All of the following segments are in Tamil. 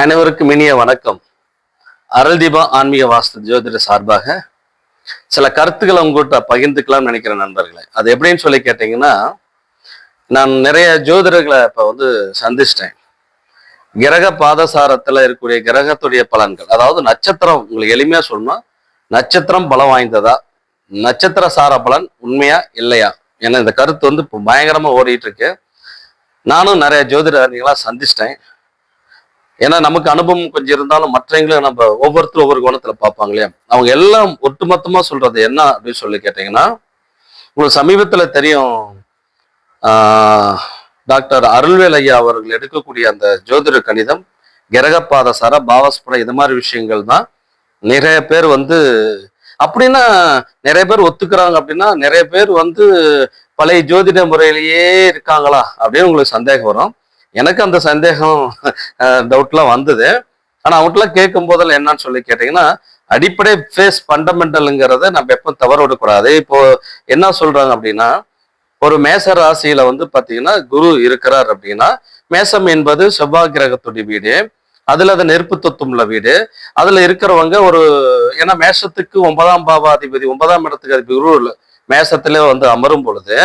அனைவருக்கும் இனிய வணக்கம். அருள்தீபா ஆன்மீக வாஸ்து ஜோதிட சார்பாக சில கருத்துக்களை உங்கள்கிட்ட பகிர்ந்துக்கலாம்னு நினைக்கிறேன் நண்பர்களே. அது எப்படின்னு சொல்லி கேட்டிங்கன்னா நான் நிறைய ஜோதிடர்களை இப்போ வந்து சந்திச்சிட்டேன். கிரக பாதசாரத்தில் இருக்கக்கூடிய கிரகத்துடைய பலன்கள் அதாவது நட்சத்திரம் உங்களுக்கு எளிமையாக சொல்லணும் நட்சத்திரம் பலம் வாய்ந்ததா நட்சத்திர சார பலன் உண்மையா இல்லையா? ஏன்னா இந்த கருத்து வந்து இப்போ பயங்கரமாக ஓடிட்டு இருக்கு. நானும் நிறைய ஜோதிட அறிஞர்களாக சந்திச்சிட்டேன். ஏன்னா நமக்கு அனுபவம் கொஞ்சம் இருந்தாலும் மற்றவங்களும் நம்ம ஒவ்வொருத்தரும் ஒவ்வொரு கோணத்துல பார்ப்பாங்க இல்லையா? அவங்க எல்லாம் ஒட்டுமொத்தமா சொல்றது என்ன அப்படின்னு சொல்லி கேட்டீங்கன்னா உங்களுக்கு சமீபத்துல தெரியும் டாக்டர் அருள்வேல் ஐயா அவர்கள் எடுக்கக்கூடிய அந்த ஜோதிட கணிதம் கிரகப்பாத சர பாவஸ்படம் இது மாதிரி விஷயங்கள் தான். நிறைய பேர் வந்து அப்படின்னா நிறைய பேர் ஒத்துக்கிறாங்க அப்படின்னா நிறைய பேர் வந்து பழைய ஜோதிட முறையிலேயே இருக்காங்களா அப்படின்னு உங்களுக்கு சந்தேகம் வரும். எனக்கு அந்த சந்தேகம் டவுட்லாம் வந்தது. ஆனால் அவங்களாம் கேட்கும் போதெல்லாம் என்னன்னு சொல்லி கேட்டிங்கன்னா அடிப்படை ஃபேஸ் ஃபண்டமெண்டலுங்கிறத நம்ம எப்போ தவற விடக்கூடாது இப்போ என்ன சொல்றாங்க அப்படின்னா ஒரு மேச ராசியில வந்து பார்த்தீங்கன்னா குரு இருக்கிறார் அப்படின்னா மேசம் என்பது செவ்வாய் கிரகத்துடைய வீடு. அதுல அது நெருப்பு தத்துவம்ல வீடு. அதுல இருக்கிறவங்க ஒரு ஏன்னா மேஷத்துக்கு ஒன்பதாம் பாவாதிபதி ஒன்பதாம் இடத்துக்கு அதிபதி குரு மேசத்துல வந்து அமரும் பொழுது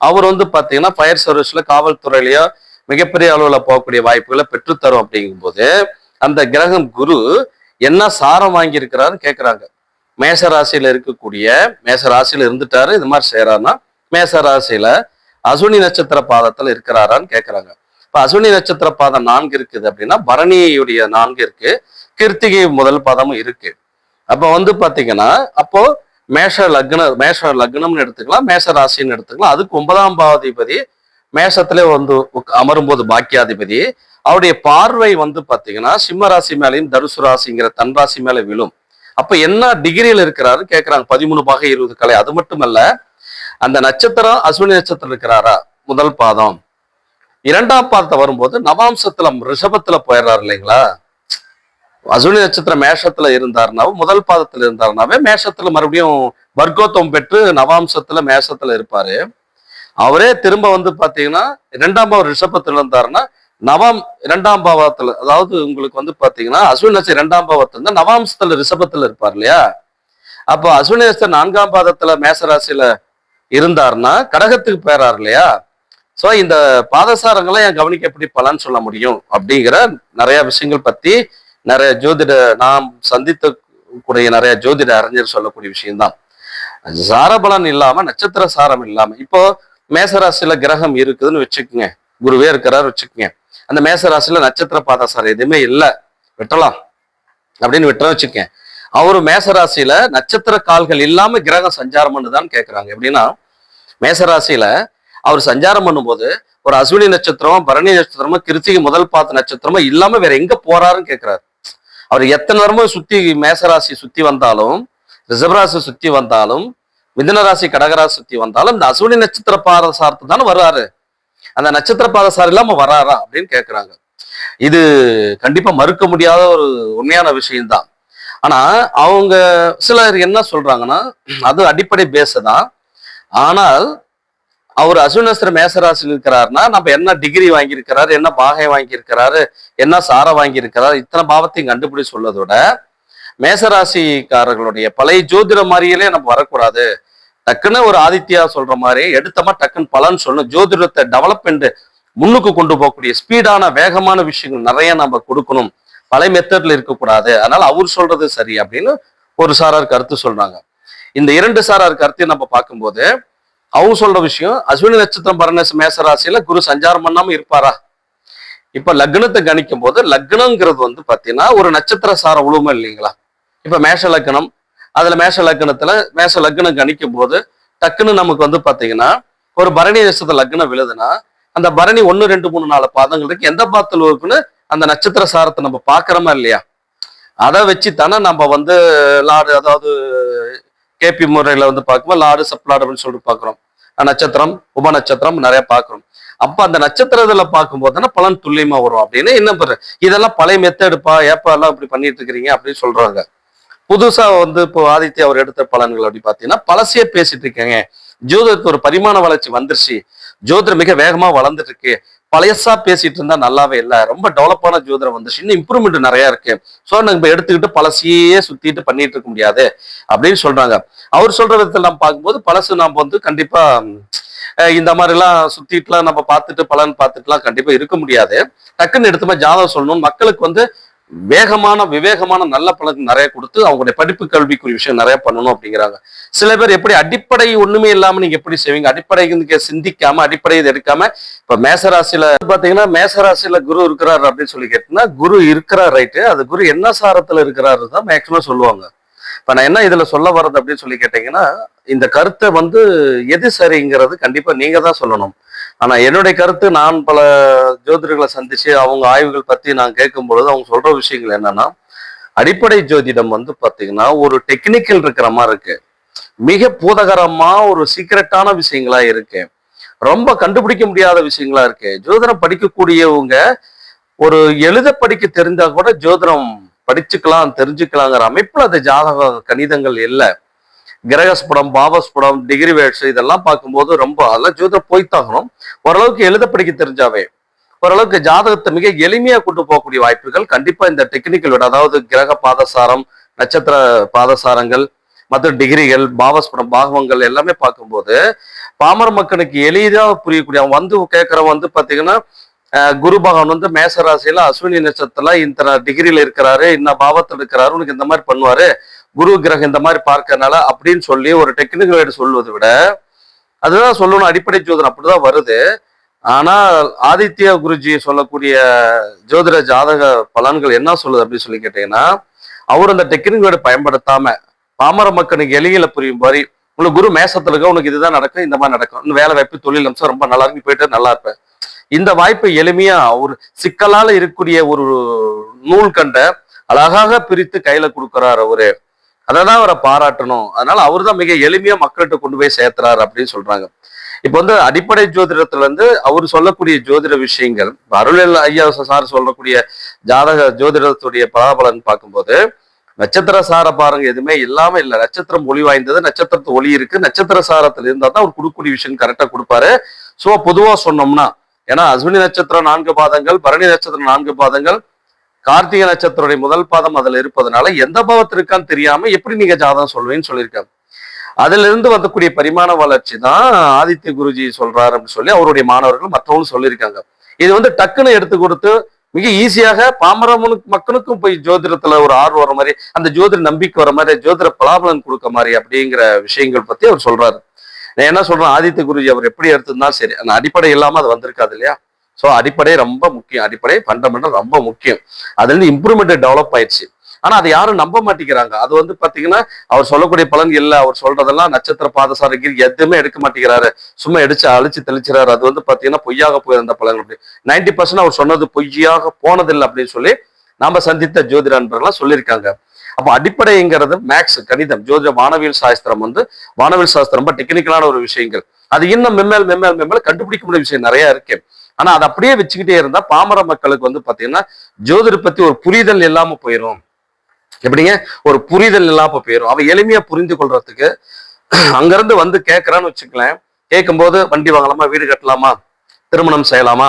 அவர் வந்து பார்த்தீங்கன்னா ஃபயர் சர்வீஸ்ல காவல்துறையிலயோ மிகப்பெரிய அளவில் போகக்கூடிய வாய்ப்புகளை பெற்றுத்தரும் அப்படிங்கும்போது அந்த கிரகம் குரு என்ன சாரம் வாங்கியிருக்கிறாருன்னு கேட்குறாங்க மேச ராசியில இருக்கக்கூடிய மேச ராசியில் இருந்துட்டாரு இது மாதிரி செய்யறாருன்னா மேச ராசியில அசுனி நட்சத்திர பாதத்தில் இருக்கிறாரான்னு கேட்குறாங்க இப்போ அசுனி நட்சத்திர பாதம் நான்கு இருக்குது அப்படின்னா பரணியுடைய நான்கு இருக்கு கிருத்திகை முதல் பாதமும் இருக்கு. அப்போ வந்து பார்த்தீங்கன்னா அப்போ மேஷ லக்ன மேஷ லக்னம்னு எடுத்துக்கலாம் மேஷ ராசின்னு எடுத்துக்கலாம் அதுக்கு ஒன்பதாம் பாவாதிபதி மேஷத்திலே வந்து உக்- அமரும்போது பாக்கியாதிபதி. அவருடைய பார்வை வந்து பாத்தீங்கன்னா சிம்ம ராசி மேலையும் தனுசு ராசிங்கிற தன் ராசி மேல விழும். அப்ப என்ன டிகிரியில் இருக்கிறாரு கேட்குறாங்க பதிமூணு பாகை இருபது கலை. அது மட்டுமல்ல அந்த நட்சத்திரம் அஸ்வினி நட்சத்திரம் இருக்கிறாரா? முதல் பாதம். இரண்டாம் பாதத்தை வரும்போது நவாம்சத்துல ரிஷபத்துல போயிடுறாரு இல்லைங்களா? அஸ்வினி நட்சத்திரம் மேஷத்துல இருந்தாருனாவே முதல் பாதத்துல இருந்தாருனாவே மேஷத்துல மறுபடியும் வர்க்கோத்தம் பெற்று நவாம்சத்துல மேஷத்துல இருப்பாரு. அவரே திரும்ப வந்து பாத்தீங்கன்னா இரண்டாம் பாவம் ரிஷபத்துல இருந்தாருன்னா நவம் இரண்டாம் பாவத்துல அதாவது உங்களுக்கு வந்து பாத்தீங்கன்னா அஸ்வினி நட்சத்திரம் இரண்டாம் பாவத்துல இருந்தா நவாம்சத்துல ரிஷபத்துல இருப்பார் இல்லையா? அப்போ அஸ்வினி நட்சத்திரம் நான்காம் பாதத்துல மேசராசியில இருந்தாருன்னா கடகத்துக்கு பேரார் இல்லையா? ஸோ இந்த பாதசாரங்களை என் கவனிக்க எப்படி பலன் சொல்ல முடியும் அப்படிங்கிற நிறைய விஷயங்கள் பத்தி நிறைய ஜோதிட நாம் சந்தித்த கூடிய நிறைய ஜோதிட அறிஞர் சொல்லக்கூடிய விஷயம்தான். சாரபலன் இல்லாம நட்சத்திர சாரம் இல்லாம இப்போ மேசராசியில் கிரகம் இருக்குதுன்னு வச்சுக்கோங்க. குருவே இருக்கிறாரு வச்சுக்கோங்க. அந்த மேசராசியில் நட்சத்திர பாதசாரம் எதுவுமே இல்லை. வெட்டலாம். அப்படின்னு விட்டுற வச்சுக்கேன் அவரு மேசராசியில நட்சத்திர கால்கள் இல்லாம கிரகம் சஞ்சாரம் பண்ணுதான்னு கேட்குறாங்க எப்படின்னா மேசராசியில அவர் சஞ்சாரம் பண்ணும்போது ஒரு அஸ்வினி நட்சத்திரமோ பரணி நட்சத்திரமோ கிருத்திகை முதல் பாத்த நட்சத்திரமோ இல்லாம வேற எங்க போறாருன்னு கேட்குறாரு அவர் எத்தனை வருமோ சுத்தி மேசராசி சுத்தி வந்தாலும் ரிசர்வராசி சுத்தி வந்தாலும் மிதனராசி கடகராசி சுத்தி வந்தாலும் இந்த அஸ்வினி நட்சத்திர பாதசாரத்து தானே வர்றாரு. அந்த நட்சத்திர பாதசாரம் இல்லாம வராரா அப்படின்னு கேட்குறாங்க இது கண்டிப்பா மறுக்க முடியாத ஒரு உண்மையான விஷயம்தான். ஆனா அவங்க சிலர் என்ன சொல்றாங்கன்னா அது அடிப்படை பேஸ் தான். ஆனால் அவர் அசுனஸ்திர மேசராசியில் இருக்கிறாருன்னா நம்ம என்ன டிகிரி வாங்கியிருக்கிறாரு என்ன பாகை வாங்கியிருக்கிறாரு என்ன சாரை வாங்கியிருக்கிறாரு இத்தனை பாவத்தையும் கண்டுபிடி சொல்வதோட மேசராசிக்காரர்களுடைய பழைய ஜோதிட மாதிரியிலே நம்ம வரக்கூடாது. டக்குன்னு ஒரு ஆதித்யா சொல்ற மாதிரி எடுத்தமா டக்குன்னு பலன் சொல்லணும். ஜோதிடத்தை டெவலப்மெண்ட் முன்னுக்கு கொண்டு போகக்கூடிய ஸ்பீடான வேகமான விஷயங்கள் நிறைய நம்ம கொடுக்கணும். பழைய மெத்தட்ல இருக்கக்கூடாது. அதனால அவர் சொல்றது சரி அப்படின்னு ஒரு சாரார் கருத்து சொல்றாங்க. இந்த இரண்டு சாரார் கருத்தையும் நம்ம பார்க்கும்போது அவங்க சொல்ற விஷயம் அஸ்வினி நட்சத்திரம் பரண மேசராசியில குரு சஞ்சாரம் பண்ணாம இருப்பாரா? இப்ப லக்னத்தை கணிக்கும் போது லக்னங்கிறது வந்து பாத்தீங்கன்னா ஒரு நட்சத்திர சார உழுமை இல்லைங்களா? இப்போ மேஷ லக்கணம் அதில் மேஷ லக்கணத்தில் மேஷ லக்னம் கணிக்கும் போது டக்குன்னு நமக்கு வந்து பார்த்தீங்கன்னா ஒரு பரணி நட்சத்திர லக்னம் விழுதுன்னா அந்த பரணி ஒன்று ரெண்டு மூணு நாலு பாதங்கள் இருக்கு. எந்த பாதத்துல இருக்குன்னு அந்த நட்சத்திர சாரத்தை நம்ம பார்க்குறோமா இல்லையா? அதை வச்சு தானே நம்ம வந்து லாடு அதாவது கேபி முறையில் வந்து பார்க்கும்போது லாடு சப்லாடு அப்படின்னு சொல்லிட்டு பார்க்குறோம். நட்சத்திரம் உப நட்சத்திரம் நிறைய பார்க்குறோம். அப்போ அந்த நட்சத்திரத்தில் பார்க்கும்போது தானே பலன் துல்லியமாக வரும் அப்படின்னு என்ன பண்ணுறேன் இதெல்லாம் பழைய மெத்தடுப்பா ஏப்பா எல்லாம் இப்படி பண்ணிட்டு இருக்கிறீங்க அப்படின்னு சொல்றாங்க. புதுசா வந்து இப்போ ஆதித்யா அவர் எடுத்த பலன்கள் அப்படி பார்த்தீங்கன்னா பழசையே பேசிட்டு இருக்கேங்க. ஜோதிடத்துக்கு ஒரு பரிமாண வளர்ச்சி வந்துருச்சு. ஜோதிடம் மிக வேகமா வளர்ந்துட்டு இருக்கு. பழையசா பேசிட்டு இருந்தா நல்லாவே இல்லை. ரொம்ப டெவலப்பான ஜோதிடம் வந்துச்சு இன்னும் இம்ப்ரூவ்மெண்ட் நிறைய இருக்கு. ஸோ நம்ம எடுத்துக்கிட்டு பழசையே சுத்திட்டு பண்ணிட்டு இருக்க முடியாது அப்படின்னு சொல்றாங்க. அவர் சொல்ற விதத்தில் நம்ம பார்க்கும்போது பழசு நாம் வந்து கண்டிப்பா இந்த இந்த மாதிரிலாம் சுத்திட்டுலாம் நம்ம பார்த்துட்டு பலன் பார்த்துட்டுலாம் கண்டிப்பா இருக்க முடியாது. டக்குன்னு எடுத்துமா ஜாதகம் சொல்லணும் மக்களுக்கு வந்து வேகமான விவேகமான நல்ல பலன் நிறைய கொடுத்து அவங்களுடைய படிப்பு கல்விக்குரிய விஷயம் நிறைய பண்ணணும் அப்படிங்கிறாங்க. சில பேர் எப்படி அடிப்படை ஒண்ணுமே இல்லாம நீங்க எப்படி செய்வீங்க? அடிப்படை சிந்திக்காம அடிப்படை இது எடுக்காம இப்ப மேசராசியில பாத்தீங்கன்னா மேசராசியில குரு இருக்கிறார் அப்படின்னு சொல்லி கேட்டீங்கன்னா குரு இருக்கிறார் ரைட்டு அது குரு என்ன சாரத்துல இருக்கிறாரு தான் மேக்சிமம் சொல்லுவாங்க. இப்ப நான் என்ன இதுல சொல்ல வர்றது அப்படின்னு சொல்லி கேட்டீங்கன்னா இந்த கருத்தை வந்து எது சரிங்கிறது கண்டிப்பா நீங்க தான் சொல்லணும். ஆனா என்னுடைய கருத்து நான் பல ஜோதிடர்களை சந்திச்சு அவங்க ஆய்வுகள் பத்தி நான் கேட்கும் பொழுது அவங்க சொல்ற விஷயங்கள் என்னன்னா அடிப்படை ஜோதிடம் வந்து பாத்தீங்கன்னா ஒரு டெக்னிக்கல் இருக்கிற மாதிரி இருக்கு. மிக பூதகரமா ஒரு சீக்கிரட்டான விஷயங்களா இருக்கு. ரொம்ப கண்டுபிடிக்க முடியாத விஷயங்களா இருக்கு. ஜோதிடம் படிக்கக்கூடியவங்க ஒரு எழுத படிக்க தெரிஞ்சா கூட ஜோதிடம் படிச்சுக்கலாம் தெரிஞ்சுக்கலாங்கிற அமைப்புல அந்த ஜாதக கணிதங்கள் இல்லை. கிரகஸ்புடம் பாவஸ்படம் டிகிரி வேட்ஸ் இதெல்லாம் பார்க்கும்போது ரொம்ப அதெல்லாம் ஜோதிடம் போய்த்தாகணும் ஓரளவுக்கு எழுத படிக்க தெரிஞ்சாவே ஓரளவுக்கு ஜாதகத்தை மிக எளிமையா கொண்டு போகக்கூடிய வாய்ப்புகள் கண்டிப்பா இந்த டெக்னிக்கல் விட அதாவது கிரக பாதசாரம் நட்சத்திர பாதசாரங்கள் மற்ற டிகிரிகள் பாவஸ்படம் பாகவங்கள் எல்லாமே பார்க்கும்போது பாமர மக்களுக்கு எளிதாக புரியக்கூடிய அவன் வந்து கேட்குறவன் வந்து பார்த்தீங்கன்னா குரு பகவான் வந்து மேசராசியில அஸ்வினி நட்சத்திரத்துல இந்த டிகிரியில இருக்கிறாரு இந்த பாவத்தில் இருக்கிறாரு உனக்கு இந்த மாதிரி பண்ணுவாரு. குரு கிரகம் இந்த மாதிரி பார்க்கறனால அப்படின்னு சொல்லி ஒரு டெக்னிக்கல் வேர்டு சொல்வதை விட அதுதான் சொல்லணும் அடிப்படை ஜோதிடம் அப்படிதான் வருது. ஆனால் ஆதித்ய குருஜி சொல்லக்கூடிய ஜோதிட ஜாதக பலன்கள் என்ன சொல்லுது அப்படின்னு சொல்லி கேட்டீங்கன்னா அவர் அந்த டெக்னிக்கோட பயன்படுத்தாம பாமர மக்களுக்கு எளியில புரியும் மாதிரி உங்களுக்கு குரு மேசத்துல இருக்க உனக்கு இதுதான் நடக்கும் இந்த மாதிரி நடக்கும். இன்னும் வேலை வாய்ப்பு தொழில் அம்சம் ரொம்ப நல்லா இருக்கு போயிட்டு நல்லா இருப்பேன் இந்த வாய்ப்பை எளிமையா ஒரு சிக்கலால இருக்கக்கூடிய ஒரு நூல் கண்ட அழகாக பிரித்து கையில கொடுக்குறாரு அவரு. அதை தான் அவரை பாராட்டணும். அதனால அவர் தான் மிக எளிமையா மக்கள்கிட்ட கொண்டு போய் சேர்த்துறாரு அப்படின்னு சொல்றாங்க. இப்போ வந்து அடிப்படை ஜோதிடத்துல இருந்து அவர் சொல்லக்கூடிய ஜோதிட விஷயங்கள் அருளில் அருள் ஐயா சார் சொல்லக்கூடிய ஜாதக ஜோதிடத்துடைய பலாபலன் பார்க்கும்போது நட்சத்திர சார பாருங்க எதுவுமே இல்லாம இல்ல. நட்சத்திரம் ஒளி வாய்ந்தது நட்சத்திரத்து ஒளி இருக்கு. நட்சத்திர சாரத்துல இருந்தா தான் அவர் கொடுக்கூடிய விஷயம் கரெக்டா கொடுப்பாரு. சோ பொதுவா சொன்னோம்னா ஏன்னா அஸ்வினி நட்சத்திரம் நான்கு பாதங்கள் பரணி நட்சத்திரம் நான்கு பாதங்கள் கார்த்திகை நட்சத்திரோடைய முதல் பாதம் அதுல இருப்பதனால எந்த பாவத்தில் இருக்கான்னு தெரியாம எப்படி நீங்க ஜாதகம் சொல்வேன்னு சொல்லியிருக்காங்க அதுல இருந்து வரக்கூடிய பரிமாண வளர்ச்சி தான் ஆதித்ய குருஜி சொல்றாரு அப்படின்னு சொல்லி அவருடைய மாணவர்கள் மற்றவங்களும் சொல்லியிருக்காங்க. இது வந்து டக்குன்னு எடுத்து கொடுத்து மிக ஈஸியாக பாமரமனுக்கு மக்களுக்கும் போய் ஜோதிடத்துல ஒரு ஆர்வம் வர மாதிரி அந்த ஜோதிட நம்பிக்கை வர மாதிரி ஜோதிட பலாபலன் கொடுக்க மாதிரி அப்படிங்கிற விஷயங்கள் பத்தி அவர் சொல்றாரு. நான் என்ன சொல்றேன் ஆதித்ய குருஜி அவர் எப்படி எடுத்திருந்தாலும் சரி அந்த அடிப்படை இல்லாம அது வந்திருக்காது இல்லையா? ஸோ அடிப்படை ரொம்ப முக்கியம். அடிப்படை ஃபண்டமெண்டல் ரொம்ப முக்கியம். அதுல இருந்து இம்ப்ரூவ்மெண்ட் டெவலப் ஆயிடுச்சு. ஆனா அதை யாரும் நம்ப மாட்டேங்கிறாங்க. அது வந்து பாத்தீங்கன்னா அவர் சொல்லக்கூடிய பலன் இல்லை. அவர் சொல்றதெல்லாம் நட்சத்திர பாதசாரகிரி எதுவுமே எடுக்க மாட்டேங்கிறாரு. சும்மா எடுச்சு அழிச்சு தெளிச்சுறாரு. அது வந்து பாத்தீங்கன்னா பொய்யாக போயிருந்த பலன் அப்படி. நைன்டி பர்சன்ட் அவர் சொன்னது பொய்யாக போனதில்லை அப்படின்னு சொல்லி நாம சந்தித்த ஜோதிட நண்பர்கள்லாம் சொல்லியிருக்காங்க. அப்போ அடிப்படைங்கிறது மேக்ஸ் கணிதம் ஜோதிட வானவியல் சாஸ்திரம் வந்து வானவியல் சாஸ்திரம் ரொம்ப டெக்னிக்கலான ஒரு விஷயங்கள். அது இன்னும் மெம்மேல் மெம்மேல் மெம்மேல் கண்டுபிடிக்க முடிய விஷயம் நிறைய இருக்கு. ஆனா அதை அப்படியே வச்சுக்கிட்டே இருந்தா பாமர மக்களுக்கு வந்து பாத்தீங்கன்னா ஜோதிட பத்தி ஒரு புரிதல் இல்லாம போயிடும் எப்படிங்க? ஒரு புரிதல் இல்லாம போயிடும் அவ எளிமையா புரிந்து கொள்றதுக்கு அங்கிருந்து வந்து கேட்கறான்னு வச்சுக்கலேன். கேட்கும்போது வண்டி வாங்கலாமா வீடு கட்டலாமா திருமணம் செய்யலாமா?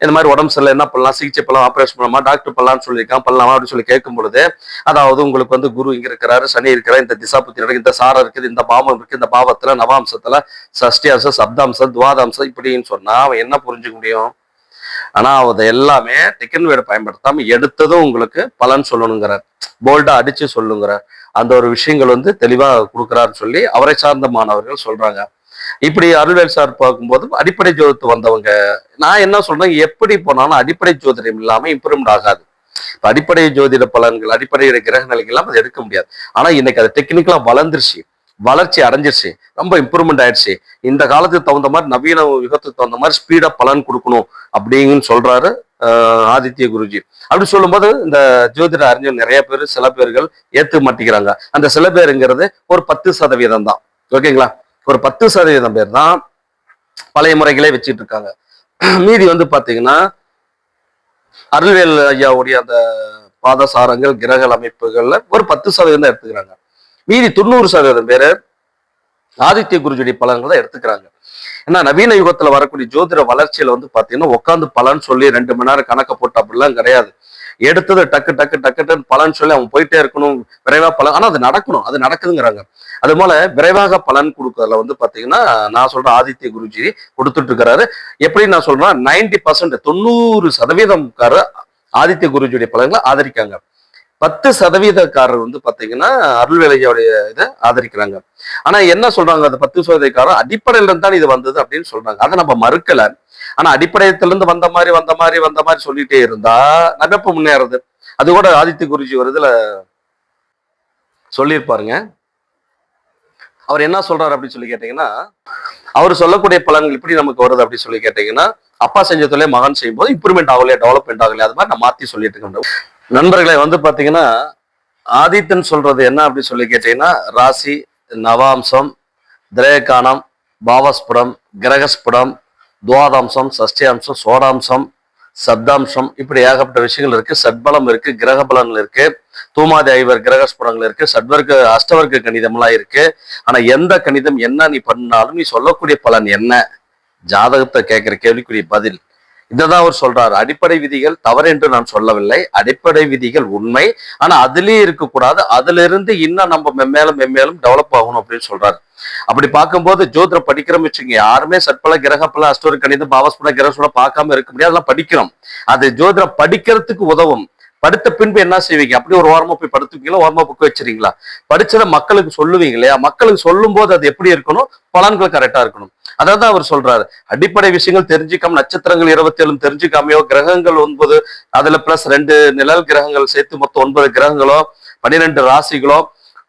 இந்த மாதிரி உடம்பு சரியில்லை என்ன பண்ணலாம் சிகிச்சை பண்ணலாம் ஆப்ரேஷன் பண்ணலாமா டாக்டர் பண்ணலாம்னு சொல்லியிருக்கான் பண்ணலாமா அப்படின்னு சொல்லி கேட்கும் பொழுது அதாவது உங்களுக்கு வந்து குரு இங்க இருக்கிறாரு சனி இருக்கிறார் இந்த திசா புத்தி நடக்கு இந்த சாரம் இருக்குது இந்த பாவம் இருக்கு இந்த பாவத்துல நவாம்சத்துல சஷ்டி அம்சம் சப்தாம்சம் துவாதாம்சம் இப்படின்னு சொன்னா அவன் என்ன புரிஞ்சுக்க முடியும்? ஆனா அதை எல்லாமே டெக்கன் வேர்டு பயன்படுத்தாம எடுத்ததும் உங்களுக்கு பலன் சொல்லணுங்கிறார். போல்டா அடிச்சு சொல்லுங்கிறார். அந்த ஒரு விஷயங்கள் வந்து தெளிவா கொடுக்குறாருன்னு சொல்லி அவரை சார்ந்த மாணவர்கள் சொல்றாங்க. இப்படி அருள்வேல் சார் பார்க்கும்போது அடிப்படை ஜோதித்து வந்தவங்க நான் என்ன சொல்றேன் எப்படி போனாலும் அடிப்படை ஜோதிடம் இல்லாம இம்ப்ரூவ்மெண்ட் ஆகாது. அடிப்படை ஜோதிட பலன்கள் அடிப்படை கிரக நிலைகள் எல்லாம் அதை எடுக்க முடியாது. ஆனா இன்னைக்கு அது டெக்னிக்கலா வளர்ந்துருச்சு வளர்ச்சி அடைஞ்சிருச்சு ரொம்ப இம்ப்ரூவ்மெண்ட் ஆயிடுச்சு. இந்த காலத்துக்கு தகுந்த மாதிரி நவீன யுகத்துக்கு தகுந்த மாதிரி ஸ்பீடா பலன் கொடுக்கணும் அப்படின்னு சொல்றாரு ஆஹ் ஆதித்ய குருஜி. அப்படி சொல்லும்போது இந்த ஜோதிட அறிஞர் நிறைய பேர் சில பேர்கள் ஏத்து மாட்டிக்கிறாங்க அந்த சில பேருங்கிறது ஒரு பத்து சதவீதம் தான் ஓகேங்களா? ஒரு பத்து சதவீதம் பேர் தான் பழைய முறைகளே வச்சுட்டு இருக்காங்க. மீதி வந்து பாத்தீங்கன்னா அருள்வேல் ஐயாவுடைய அந்த பாதசாரங்கள் கிரக அமைப்புகள்ல ஒரு பத்து சதவீதம் தான் எடுத்துக்கிறாங்க. மீதி தொண்ணூறு சதவீதம் பேர் ஆதித்ய குருஜுடைய பலன்களை தான் எடுத்துக்கிறாங்க. ஏன்னா நவீன யுகத்துல வரக்கூடிய ஜோதிட வளர்ச்சியில வந்து பாத்தீங்கன்னா உட்காந்து பலன் சொல்லி ரெண்டு மணி நேரம் கணக்க போட்டு அப்படிலாம் கிடையாது. எடுத்தது டக்கு டக்கு டக்கு டக்குன்னு பலன் சொல்லி அவன் போயிட்டே இருக்கணும் விரைவா பலன் ஆனா அது நடக்கணும் அது நடக்குதுங்கிறாங்க. அது போல விரைவாக பலன் கொடுக்கறதுல வந்து பாத்தீங்கன்னா நான் சொல்ற ஆதித்ய குருஜி கொடுத்துட்டு இருக்கிறாரு எப்படி நான் சொல்றேன் நைன்டி பர்சன்ட் தொண்ணூறு சதவீதம்கார ஆதித்ய குருஜியுடைய பலன்களை ஆதரிக்காங்க பத்து சதவீதக்காரர் வந்து பாத்தீங்கன்னா அருள்வேலையோடைய இதை ஆதரிக்கிறாங்க. ஆனா என்ன சொல்றாங்க அந்த பத்து சதவீதக்காரர்? அடிப்படையில இருந்துதான் இது வந்தது அப்படின்னு சொல்றாங்க. அதை நம்ம மறுக்கல. ஆனா அடிப்படையத்துல இருந்து வந்த மாதிரி வந்த மாதிரி வந்த மாதிரி சொல்லிட்டே இருந்தா நம்ம எப்ப முன்னேறது? அது கூட ஆதித்ய குருஜி வருதுல சொல்லியிருப்பாருங்க. அவர் என்ன சொல்றாரு அப்படின்னு சொல்லி கேட்டீங்கன்னா அவர் சொல்லக்கூடிய பலன்கள் இப்படி நமக்கு வருது அப்படின்னு சொல்லி கேட்டீங்கன்னா அப்பா செஞ்ச தொழிலே மகன் செய்யும்போது இம்ப்ரூவ்மெண்ட் ஆகலையா டெவலப்மெண்ட் ஆகலையா அது மாதிரி நான் மாத்தி சொல்லிட்டு இருக்கேன் நண்பர்களை வந்து பாத்தீங்கன்னா ஆதித்தன் சொல்றது என்ன அப்படின்னு சொல்லி கேட்டீங்கன்னா ராசி நவாம்சம் திரேகானம் பாவஸ்புடம் கிரகஸ்புடம் துவாதாம்சம் சஷ்டியாம்சம் சோடாம்சம் சப்தாம்சம் இப்படி ஏகப்பட்ட விஷயங்கள் இருக்கு. சட்பலம் இருக்கு கிரக பலன்கள் இருக்கு. தூமாதி ஐவர் கிரகஸ்புடங்கள் இருக்கு சட்வர்க்க அஷ்டவர்க்க கணிதம்லாம் இருக்கு. ஆனா எந்த கணிதம் என்ன நீ பண்ணாலும் நீ சொல்லக்கூடிய பலன் என்ன? ஜாதகத்தை கேட்கிற கேள்விக்குரிய பதில். இததான் அவர் சொல்றாரு. அடிப்படை விதிகள் தவறு என்று நான் சொல்லவில்லை. அடிப்படை விதிகள் உண்மை. ஆனா அதுலயே இருக்கக்கூடாது. அதுல இருந்து இன்னும் நம்ம மெம்மேலும் மெம்மேலும் டெவலப் ஆகணும் அப்படின்னு சொல்றாரு. அப்படி பார்க்கும்போது ஜோதிடம் படிக்கிறோம் வச்சுங்க யாருமே சட்பல கிரகப்பல அஷ்டோர கணிதம் பாவஸ்பல கிரகசோட பார்க்காம இருக்க முடியாது. அதெல்லாம் படிக்கிறோம். அது ஜோதிடம் படிக்கிறதுக்கு உதவும். படுத்த பின்பு என்ன செய்வீங்க? அப்படி ஒரு ஓரமா போய் படுத்துப்பீங்களா? ஓரமா புக்கு வச்சிருக்கீங்களா படிச்சதை மக்களுக்கு சொல்லுவீங்க இல்லையா? மக்களுக்கு சொல்லும் போது அது எப்படி இருக்கணும்? பலன்கள் கரெக்டா இருக்கணும். அதாவது அவர் சொல்றாரு. அடிப்படை விஷயங்கள் தெரிஞ்சுக்காம நட்சத்திரங்கள் இருபத்தி ஏழு தெரிஞ்சுக்காமையோ கிரகங்கள் ஒன்பது அதுல பிளஸ் ரெண்டு நிழல் கிரகங்கள் சேர்த்து மொத்தம் ஒன்பது கிரகங்களோ பன்னிரெண்டு ராசிகளோ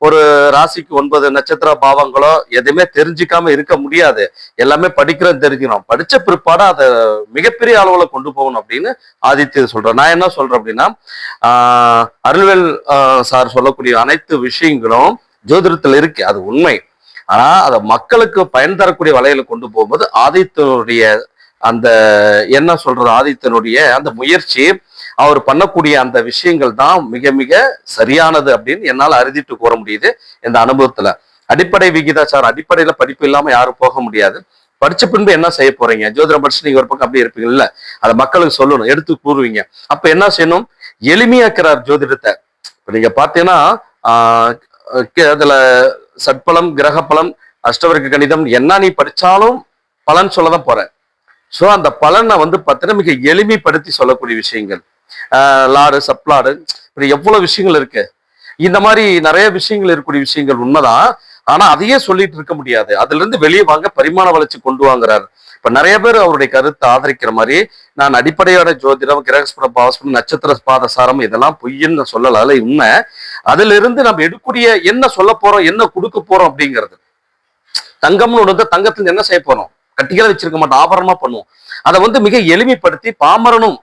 ஒரு ராசிக்கு ஒன்பது நட்சத்திர பாவங்களோ எதுவுமே தெரிஞ்சிக்காம இருக்க முடியாது. எல்லாமே படிக்கிறோம் தெரிஞ்சுக்கணும் படிச்ச பிற்பாடு அதை மிகப்பெரிய அளவுல கொண்டு போகணும் அப்படின்னு ஆதித்யர் சொல்றேன் நான் என்ன சொல்றேன் அப்படின்னா ஆஹ் அருள்வேல் சார் சொல்லக்கூடிய அனைத்து விஷயங்களும் ஜோதிடத்துல இருக்கு. அது உண்மை. ஆனா அதை மக்களுக்கு பயன் தரக்கூடிய வலையில கொண்டு போகும்போது ஆதித்தனுடைய அந்த என்ன சொல்றது ஆதித்தனுடைய அந்த முயற்சி அவர் பண்ணக்கூடிய அந்த விஷயங்கள் தான் மிக மிக சரியானது அப்படின்னு என்னால் அறுதிட்டு கூற முடியுது இந்த அனுபவத்துல. அடிப்படை விகிதாச்சாரம் அடிப்படையில படிப்பு இல்லாம யாரும் போக முடியாது. படிச்ச பின்பு என்ன செய்ய போறீங்க? ஜோதிடம் படிச்சு நீங்க ஒரு பக்கம் அப்படி இருப்பீங்க இல்ல அதை மக்களுக்கு சொல்லணும் எடுத்து கூறுவீங்க. அப்ப என்ன செய்யணும்? எளிமையாக்குறார் ஜோதிடத்தை. இப்ப நீங்க பாத்தீங்கன்னா ஆஹ் அதுல சட்பலம் கிரகப்பலம் அஷ்டவர்க்க கணிதம் என்ன நீ படிச்சாலும் பலன் சொல்லதான் போற. சோ அந்த பலனை வந்து பார்த்தீங்கன்னா மிக எளிமைப்படுத்தி சொல்லக்கூடிய விஷயங்கள். லாடு சப்லாடு இப்படி எவ்வளவு விஷயங்கள் இருக்கு? இந்த மாதிரி நிறைய விஷயங்கள் இருக்கக்கூடிய விஷயங்கள் உண்மைதான். ஆனா அதையே சொல்லிட்டு இருக்க முடியாது. அதுல இருந்து வெளியே வாங்க பரிமாண வளர்ச்சி கொண்டு வாங்குறாரு. இப்ப நிறைய பேர் அவருடைய கருத்தை ஆதரிக்கிற மாதிரி நான் அடிப்படையான ஜோதிடம் கிரகஸ்புர பாவஸ்புரம் நட்சத்திர பாதசாரம் இதெல்லாம் பொய்ன்னு நான் சொல்லல. அதுல உண்மை அதுல இருந்து நம்ம எடுக்கக்கூடிய என்ன சொல்ல போறோம் என்ன கொடுக்க போறோம் அப்படிங்கிறது. தங்கம்னு ஒன்று தங்கத்துல என்ன செய்ய போறோம்? கட்டிகளை வச்சிருக்க மாட்டோம் ஆபரணமா பண்ணுவோம். அதை வந்து மிக எளிமைப்படுத்தி பாமரனும்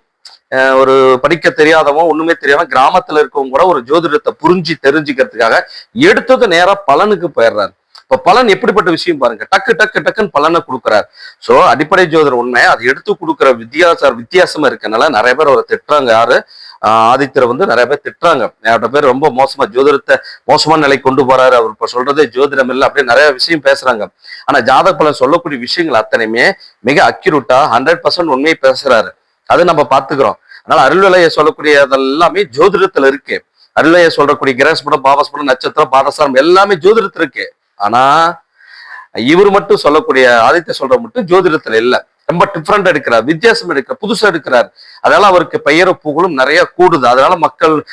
ஒரு படிக்க தெரியாதவன் ஒண்ணுமே தெரியாம கிராமத்துல இருக்கவங்க கூட ஒரு ஜோதிடத்தை புரிஞ்சு தெரிஞ்சுக்கிறதுக்காக எடுத்தது நேரா பலனுக்கு போயிடுறாரு. இப்ப பலன் எப்படிப்பட்ட விஷயம் பாருங்க. டக்கு டக்கு டக்குன்னு பலனை கொடுக்குறாரு. சோ அடிப்படை ஜோதிடர் உண்மை அது எடுத்து கொடுக்குற வித்தியாச வித்தியாசமா இருக்கனால நிறைய பேர் அவரை திட்டுறாங்க. யாரு? ஆதித்யர் வந்து நிறைய பேர் திட்டுறாங்க. நிறைய பேர் ரொம்ப மோசமா ஜோதிடத்தை மோசமான நிலை கொண்டு போறாரு. அவர் இப்ப சொல்றதே ஜோதிடம் இல்லை அப்படின்னு நிறைய விஷயம் பேசுறாங்க. ஆனா ஜாதக பலன் சொல்லக்கூடிய விஷயங்கள் அத்தனையுமே மிக அக்யூரேட்டா ஹண்ட்ரட் பர்சன்ட் உண்மையை பேசுறாரு. அது நம்ம பாத்துக்கிறோம் அதனால அருள்வலையை சொல்லக்கூடிய அதெல்லாமே ஜோதிடத்துல இருக்கு. அருள்வலையை சொல்லக்கூடிய கிரகஸ்படம் பாவஸ்படம் நட்சத்திரம் பாதசாரம் எல்லாமே ஜோதிடத்துல இருக்கு. ஆனா இவர் மட்டும் சொல்லக்கூடிய ஆதித்ய சொல்ற மட்டும் ஜோதிடத்துல இல்ல. ரொம்ப டிஃப்ரெண்ட் எடுக்கிறார். வித்தியாசம் எடுக்கிறார். புதுசா எடுக்கிறார். அதனால அவருக்கு பெயர புகழும் நிறைய கூடுது. அதனால மக்கள்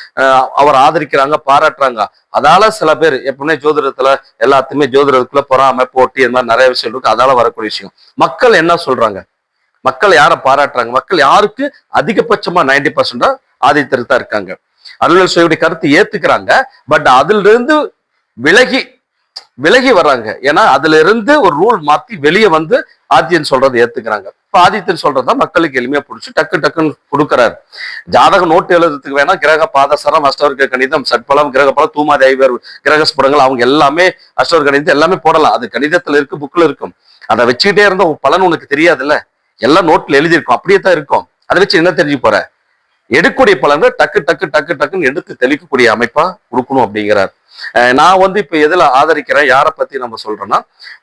அவர் ஆதரிக்கிறாங்க பாராட்டுறாங்க. அதால சில பேர் எப்பவுமே ஜோதிடத்துல எல்லாத்துமே ஜோதிடத்துக்குள்ள பொறாமை போட்டி இந்த மாதிரி நிறைய விஷயம் இருக்கு. அதால வரக்கூடிய விஷயம். மக்கள் என்ன சொல்றாங்க? மக்கள் யாரை பாராட்டுறாங்க? மக்கள் யாருக்கு அதிகபட்சமா நைன்டி பர்சன்டா ஆதித்தர் தான் இருக்காங்க. அருள் சுவையுடைய கருத்து ஏத்துக்கிறாங்க. பட் அதுல இருந்து விலகி விலகி வர்றாங்க. ஏன்னா அதுல இருந்து ஒரு ரூல் மாத்தி வெளியே வந்து ஆதித்யன் சொல்றதை ஏத்துக்கிறாங்க. இப்ப ஆதித்யன் சொல்றதா மக்களுக்கு எளிமையா பிடிச்சி டக்கு டக்குன்னு கொடுக்குறாரு. ஜாதக நோட்டு எழுதுறதுக்கு வேணா கிரக பாதசரம் அஷ்டவர்க கணிதம் சட்பலம் கிரகப்பலம் தூமாதி ஐவர் கிரகஸ்புரங்கள் அவங்க எல்லாமே அஷ்டவர் கணிதம் எல்லாமே போடலாம். அது கணிதத்துல இருக்கு புக்ல இருக்கும். அதை வச்சுக்கிட்டே இருந்தா பலன் உனக்கு தெரியாதுல்ல? எல்லாம் நோட்ல எழுதியிருக்கும். அப்படியே தான் இருக்கும். அதை வச்சு என்ன தெரிஞ்சு போற? எடுக்கக்கூடிய பலன்கள் டக்கு டக்கு டக்கு டக்குன்னு எடுத்து தெளிக்கக்கூடிய அமைப்பா கொடுக்கணும் அப்படிங்கிறார். நான் வந்து இப்ப எதுல ஆதரிக்கிறேன்? யாரை பத்தி நம்ம சொல்றோம்னா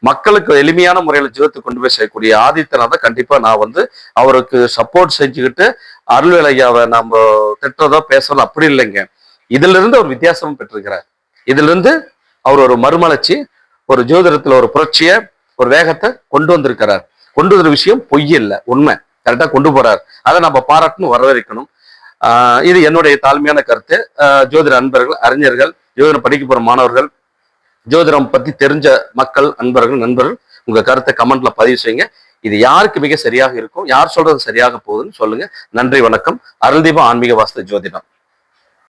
மக்களுக்கு எளிமையான முறையில ஜீவத்தை கொண்டு போய் செய்யக்கூடிய ஆதித்தனாத கண்டிப்பா நான் வந்து அவருக்கு சப்போர்ட் செஞ்சுக்கிட்டு அருள்வேலையாவை நம்ம திட்டுறதோ பேசுறதோ அப்படி இல்லைங்க. இதுல இருந்து அவர் வித்தியாசமும் பெற்றிருக்கிறார். இதுல இருந்து அவர் ஒரு மறுமலர்ச்சி ஒரு ஜோதிடத்துல ஒரு புரட்சியை ஒரு வேகத்தை கொண்டு வந்திருக்கிறார். கொண்டு வர விஷயம் பொய் இல்லை உண்மை. கரெக்டா கொண்டு போறார். அதை நம்ம பாராட்டணும் வரவேற்கணும். ஆஹ் இது என்னுடைய தாழ்மையான கருத்து. ஜோதிட அன்பர்கள் அறிஞர்கள் ஜோதிடம் படிக்க போற மாணவர்கள் ஜோதிடம் பத்தி தெரிஞ்ச மக்கள் அன்பர்கள் நண்பர்கள் உங்க கருத்தை கமெண்ட்ல பதிவு செய்யுங்க. இது யாருக்கு மிக சரியாக இருக்கும் யார் சொல்றது சரியாக போகுதுன்னு சொல்லுங்க. நன்றி வணக்கம். அருள்தீபம் ஆன்மீக வாஸ்து ஜோதிடம்.